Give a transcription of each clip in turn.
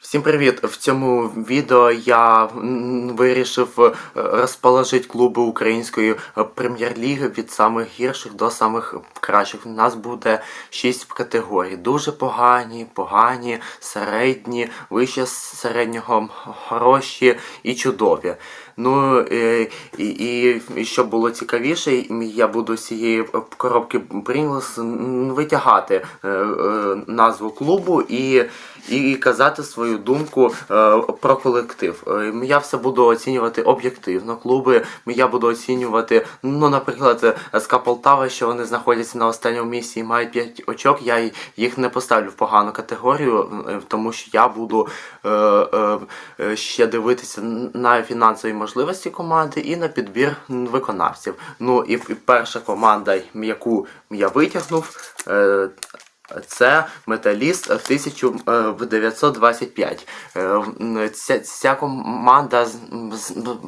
Всім привіт! В цьому відео я вирішив е, розположити клуби української е, прем'єр-ліги від самих гірших до самих кращих. У нас буде 6 категорій. Дуже погані, погані, середні, вище середнього, хороші і чудові. Ну е, і, і, і щоб було цікавіше, я буду з цієї коробки Pringles витягати е, е, назву клубу і, і казати свою думку про колектив. Я все буду оцінювати об'єктивно. Клуби я буду оцінювати, ну, наприклад, СК Полтава, що вони знаходяться на останньому місці і мають 5 очок. Я їх не поставлю в погану категорію, тому що я буду ще дивитися на фінансові можливості команди і на підбір виконавців. Ну і, перша команда, яку я витягнув. Е, це Металіст 1925. Е, Ця, ця команда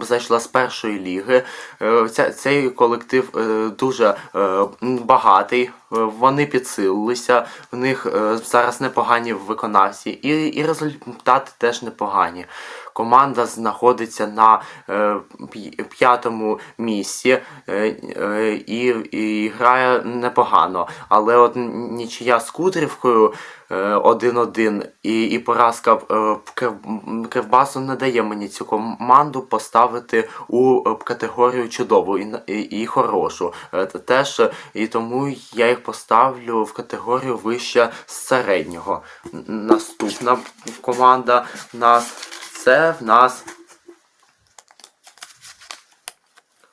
зайшла з першої ліги. Е, Ця, цей колектив е, дуже е, багатий. Е, Вони підсилилися, в них е, зараз непогані виконавці, і, і результати теж непогані. Команда знаходиться на е, п'ятому місці і, і грає непогано. Але от нічия з Кудрівкою е, 1-1 і, і поразка Кривбасу не дає мені цю команду поставити у категорію чудову і, і, і хорошу. Теж і тому я їх поставлю в категорію вище середнього. Наступна команда в нас це в нас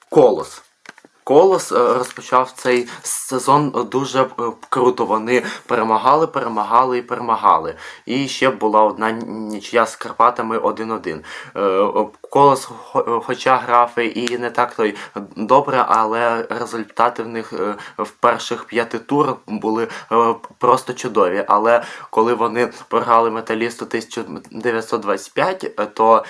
Колос. Колос е, розпочав цей сезон дуже е, круто. Вони перемагали, перемагали і перемагали. І ще була одна нічия з Карпатами 1-1. Е, Колос, хоча грав і не так то й добре, але результати в них в перших п'яти турах були просто чудові. Але коли вони програли металісту 1925, е, то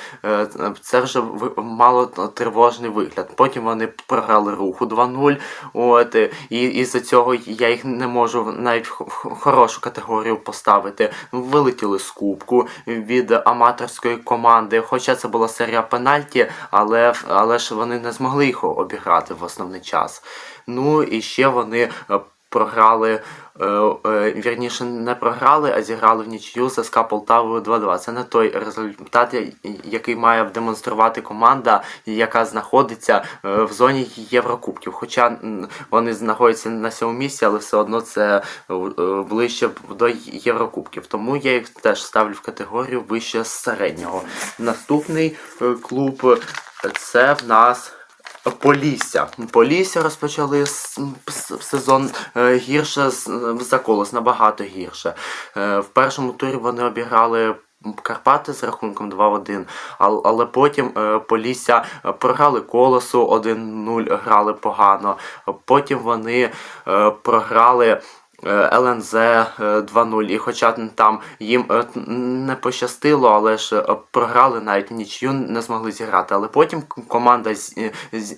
це вже мало тривожний вигляд. Потім вони програли руху 2-0. От, е, і із-за цього я їх не можу навіть в хорошу категорію поставити. Вилетіли з кубку від аматорської команди. Хоча це була серія пенальті, але, але ж вони не змогли їх обіграти в основний час. Ну і ще вони е, програли. е, е, Вірніше не програли, а зіграли в нічию з СК Полтавою 2-2. Це не той результат, який має демонструвати команда, яка знаходиться е, в зоні Єврокубків. Хоча вони знаходяться на сьомому місці, але все одно це ближче до Єврокубків. Тому я їх теж ставлю в категорію вище середнього. Наступний клуб це в нас. Полісся. Полісся розпочали сезон е, гірше з- за колос, набагато гірше. Е, В першому турі вони обіграли. Карпати з рахунком 2-1, але потім е, Полісся е, програли колосу 1-0, грали погано. Потім вони е, програли е, ЛНЗ е, 2-0. І хоча там їм е, не пощастило, але ж е, програли навіть нічию не змогли зіграти. Але потім команда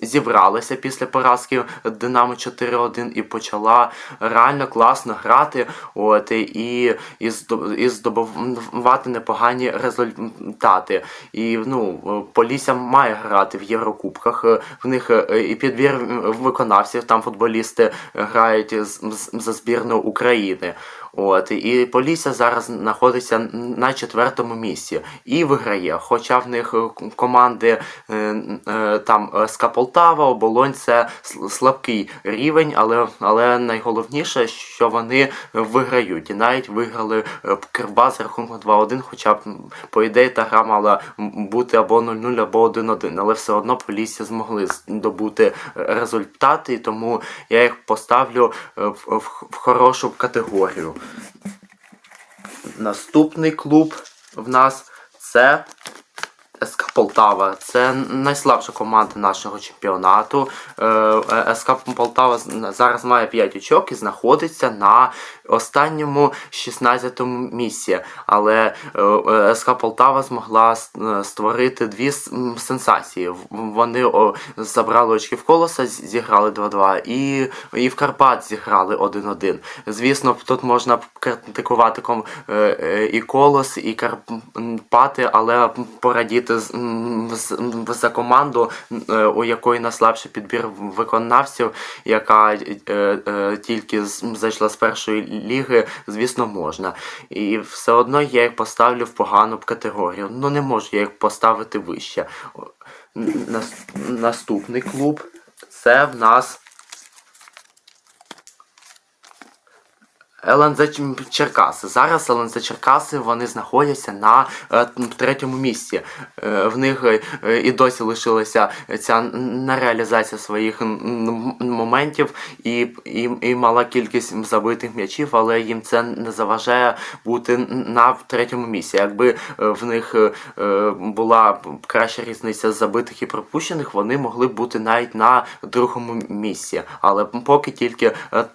зібралася після поразки Динамо 4-1 і почала реально класно грати. От, і, і, здобувати непогані результати. І ну, Полісся має грати в Єврокубках. Е, В них е, і підбір виконавців, там футболісти грають за збірну України. От, і Полісся зараз знаходиться на четвертому місці і виграє. Хоча в них е, команди е, е, там е, СКА Полтава, Оболонь це слабкий рівень, але, але найголовніше, що вони виграють. І навіть виграли Кривбас з рахунком 2-1, хоча по ідеї та гра мала бути або 0-0, або 1-1. Але все одно Полісся змогли здобути результати, і тому я їх поставлю в, в, в хорошу категорію. Наступний клуб в нас це СК Полтава це найслабша команда нашого чемпіонату. Е, СК Полтава зараз має 5 очок і знаходиться на останньому 16-му місці. Але е, е, СК Полтава змогла створити дві сенсації. Вони забрали очки в колоса, зіграли 2-2, і, і в Карпат зіграли 1-1. Звісно, тут можна критикувати і колос, і Карпати, але порадіти з- за команду, е, у якої найслабший підбір виконавців, яка е, е, тільки зайшла з першої ліги, звісно, можна. І все одно я їх поставлю в погану категорію. Ну не можу я їх поставити вище. Наступний клуб це в нас. ЛНЗ Черкаси. Зараз ЛНЗ Черкаси вони знаходяться на е, третьому місці. Е, в них е, і досі лишилася ця нереалізація своїх м, м, моментів і, і, і мала кількість забитих м'ячів, але їм це не заважає бути на третьому місці. Якби в них була краща різниця забитих і пропущених, вони могли б бути навіть на другому місці. Але поки тільки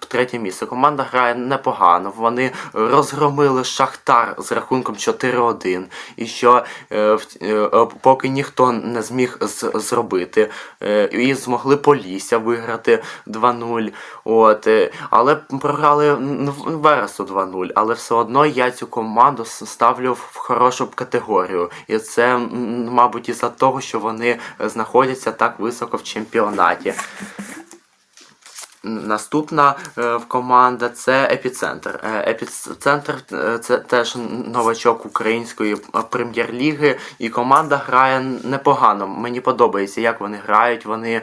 третє місце. Команда грає непогано. Вони розгромили Шахтар з рахунком 4-1. І що е, е, поки ніхто не зміг зробити. Е, і змогли Полісся виграти 2-0. От, е, але програли Вересу 2-0. Але все одно я цю команду ставлю в хорошу категорію. І це, мабуть, із-за того, що вони е, знаходяться так високо в чемпіонаті. Наступна е, команда це Епіцентр. Е, Епіцентр е, це теж новачок української прем'єр-ліги, і команда грає непогано. Мені подобається, як вони грають. Вони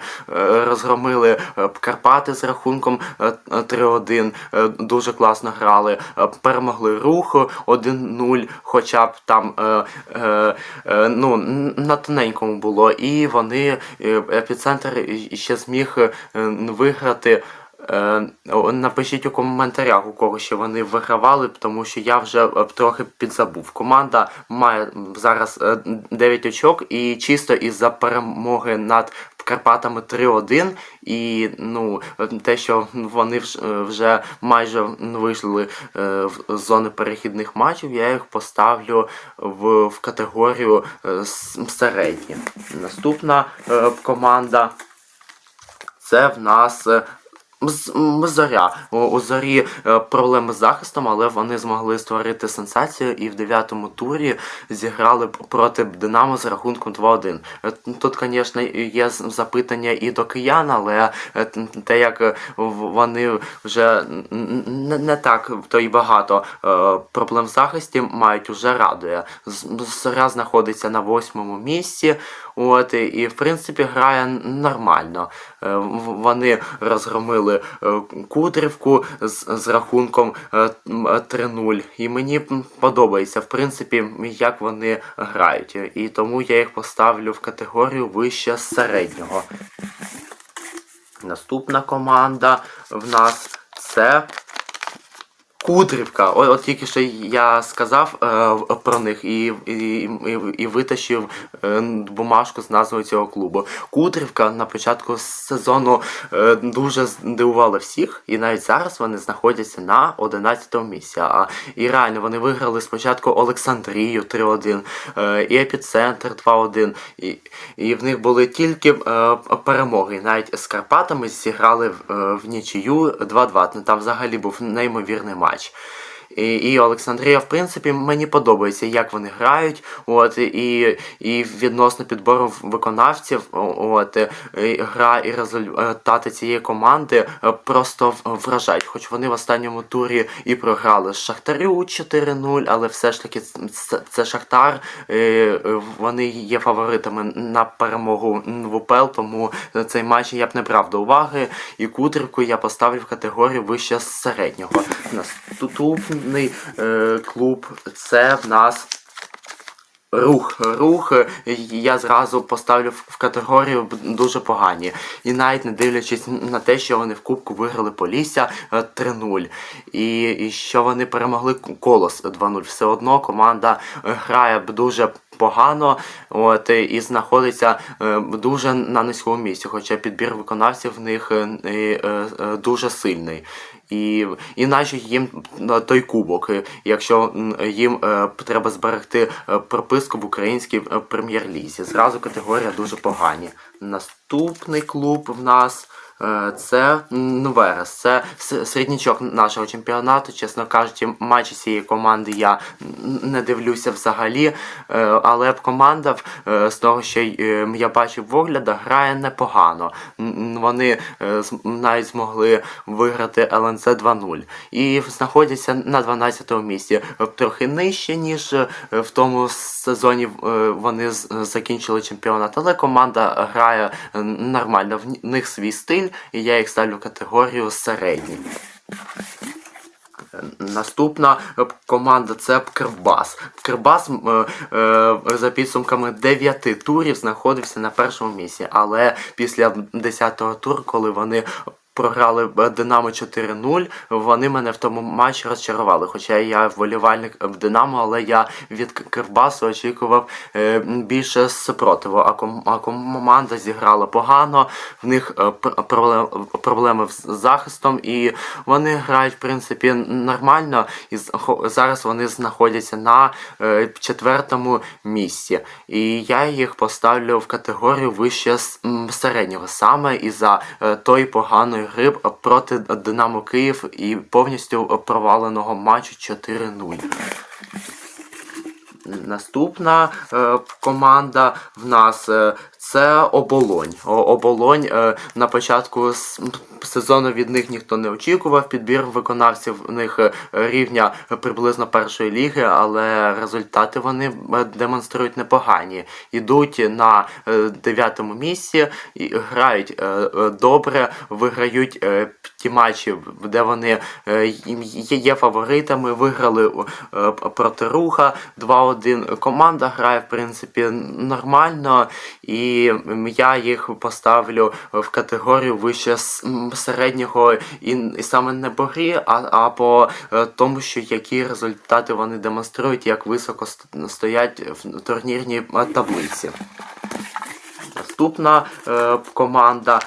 розгромили Карпати з рахунком е, е, 3-1. е, Дуже класно грали. Перемогли рух 1-0, хоча б там ну, на тоненькому було. І вони епіцентр ще зміг виграти. Е, Напишіть у коментарях, у кого ще вони вигравали, тому що я вже е, трохи підзабув. Команда має зараз е, 9 очок і чисто із-за перемоги над Карпатами 3-1. І ну, те, що вони вже майже вийшли е, в зони перехідних матчів, я їх поставлю в, в категорію е, середні. Наступна е, команда це в нас. Зоря. У, зорі е, проблеми з захистом, але вони змогли створити сенсацію і в дев'ятому турі зіграли проти Динамо з рахунком 2-1. Е, Тут, звісно, є запитання і до киян, але е, те, як вони вже не, так то й багато проблем в захисті мають, уже радує. Зоря знаходиться на восьмому місці. От, і, в принципі грає нормально. Вони розгромили е, Кудрівку з, з рахунком е, м, е, 3-0. І мені подобається, в принципі, як вони грають. І тому я їх поставлю в категорію вище середнього. Наступна команда в нас це Кудрівка. О, от тільки що я сказав е, про них і, і, і, і витащив е, бумажку з назвою цього клубу. Кудрівка на початку сезону е, дуже здивувала всіх, і навіть зараз вони знаходяться на 11 місці. А, і реально вони виграли спочатку Олександрію 3-1, е, і Епіцентр 2-1. І, і в них були тільки е, перемоги. Навіть з Карпатами зіграли в, е, в нічию 2-2. Ну, Там взагалі був неймовірний матч. much. І, і Олександрія, в принципі, мені подобається, як вони грають. От, і, і відносно підбору виконавців, от, і гра і результати цієї команди е, просто вражають. Хоч вони в останньому турі і програли Шахтарю 4-0, але все ж таки це, Шахтар. е, е, Вони є фаворитами на перемогу в УПЛ, тому цей матч я б не брав до уваги. І Кудрівку я поставлю в категорію вище середнього. Наступний е, клуб це в нас. Рух, рух, е, я зразу поставлю в категорію дуже погані. І навіть не дивлячись на те, що вони в Кубку виграли Полісся е, 3-0. І, і що вони перемогли Колос 2-0. Все одно команда е, грає дуже погано от, і знаходиться е, дуже на низькому місці, хоча підбір виконавців в них е, е, е, дуже сильний. І, і наче їм той кубок, е, якщо їм е, треба зберегти е, прописку в українській е, прем'єр-лізі. Зразу категорія дуже погані. Наступний клуб в нас. Е, Це м, це середнячок нашого чемпіонату. Чесно кажучи, матчі цієї команди я не дивлюся взагалі. Е, Але б команда е, з того, що я бачив в оглядах, грає непогано. Вони навіть змогли виграти ЛНЗ 2-0 і знаходяться на 12-му місці. Трохи нижче, ніж в тому сезоні вони закінчили чемпіонат, але команда грає нормально. В них свій стиль, і я їх ставлю в категорію середній. Наступна е, команда це Кривбас. Кривбас е, е, за підсумками 9 турів знаходився на першому місці, але після 10-го туру, коли вони програли е, Динамо 4-0, вони мене в тому матчі розчарували. Хоча я вболівальник в Динамо, але я від К- Кривбасу очікував е, більше супротиву. А, ком- а команда зіграла погано, в них е, пр- проблеми з захистом, і вони грають в принципі нормально. І зараз вони знаходяться на е, четвертому місці. І я їх поставлю в категорію вище середнього саме і за е, той поганої гри проти Динамо Київ і повністю проваленого матчу 4-0. Наступна е, команда в нас е, це оболонь. Оболонь е, на початку сезону від них ніхто не очікував. Підбір виконавців в них рівня приблизно першої ліги, але результати вони демонструють непогані. Ідуть на дев'ятому місці і грають добре, виграють ті матчі, де вони є, фаворитами, виграли проти Руха 2-1. Команда грає, в принципі, нормально, і я їх поставлю в категорію вище середнього і, і саме не по грі, а, а по е, тому, що які результати вони демонструють, як високо стоять в турнірній е, таблиці. Наступна е, команда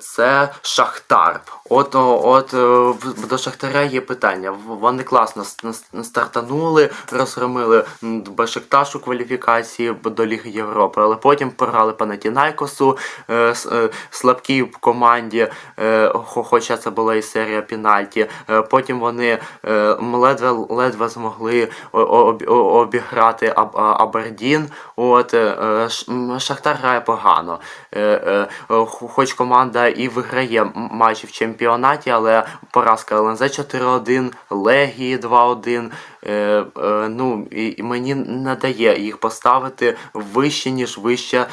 це Шахтар. От, от е, до Шахтаря є питання. Вони класно стартанули, розгромили Бешикташ у кваліфікації до Ліги Європи, але потім програли Панатінайкосу е, е, слабкій команді, е, хоча це була і серія пенальті. Е, потім вони е, ледве ледве змогли обіграти Аб- А- Абердін. От е, е, Шахтар грає погано. Е, е, е, хо- Хоч команда і виграє матчі в чемпіонаті, але поразка ЛНЗ 4-1, Легії 2-1. Е, е, ну, і, мені не дає їх поставити вище, ніж вище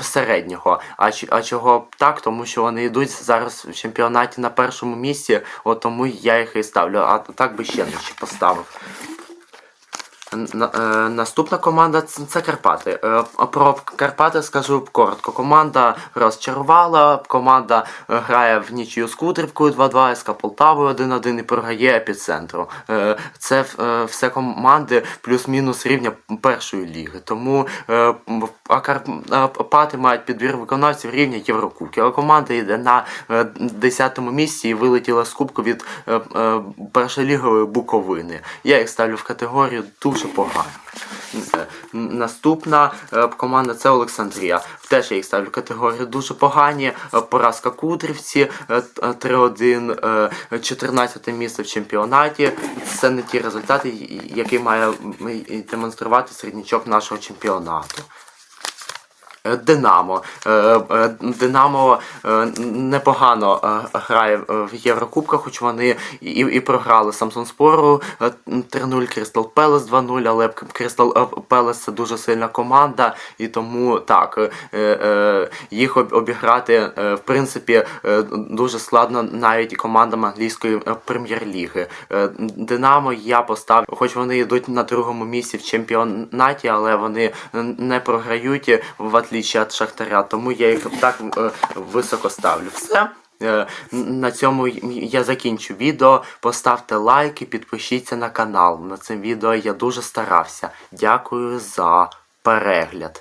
середнього. А, а чого так? Тому що вони йдуть зараз в чемпіонаті на першому місці, от тому я їх і ставлю. А так би ще нижче поставив. Е, Наступна команда це Карпати. Е, Про Карпати скажу коротко. Команда розчарувала, команда грає в нічию з Кудрівкою 2-2, СК Полтавою 1-1 і програє епіцентру. Е, Це все команди плюс-мінус рівня першої ліги. Тому м, а Карпати мають підбір виконавців рівня Єврокубки. Команда йде на 10-му місці і вилетіла з кубку від е, е, першолігової Буковини. Я їх ставлю в категорію дуже погано. Е, Наступна е, команда це Олександрія. Теж я їх ставлю в категорію дуже погані. Е, Поразка Кудрівці е, т- е, 3-1, е, 14 місце в чемпіонаті. Це не ті результати, які має демонструвати середнячок нашого чемпіонату. Е, Динамо. Е, е, Динамо непогано грає в Єврокубках, хоч вони і, і програли Самсон Спору 3-0, Крістал Пелес 2-0, але Крістал Пелес це дуже сильна команда, і тому так, їх обіграти в принципі дуже складно навіть командам англійської прем'єр-ліги. Динамо я поставлю, хоч вони йдуть на другому місці в чемпіонаті, але вони не програють в отличие від Шахтаря, тому я їх так е, високо ставлю. Все. Е, На цьому я закінчу відео. Поставте лайк і підпишіться на канал. На цим відео я дуже старався. Дякую за перегляд.